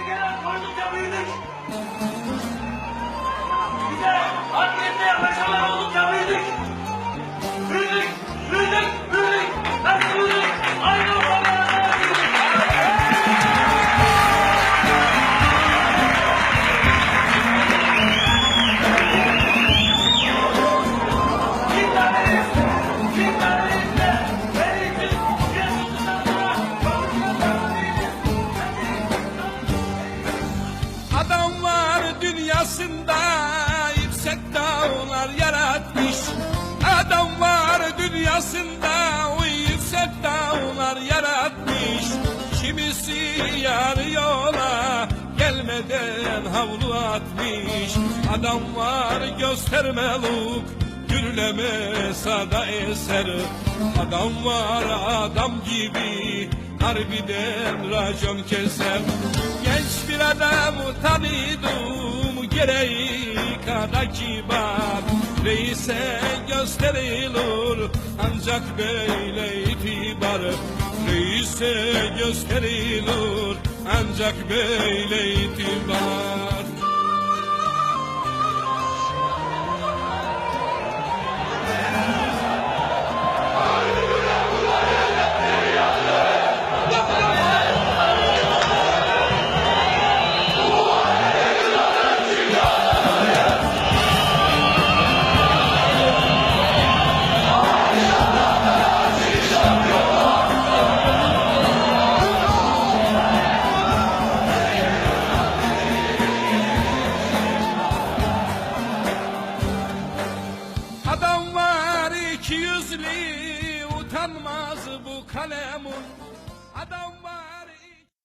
Thank you. O yüksek dağlar yaratmış. Kimisi yarı yola gelmeden havlu atmış. Adam var göstermeluk gürleme sada eser. Adam var adam gibi harbiden racon keser. Genç bir adamı tanıdım gereği kadar kibar. Reise gösterilir ancak böyle itibar Reise gösterilir. Ancak böyle itibar Adam var iki yüzlü utanmaz bu kalemun. Adam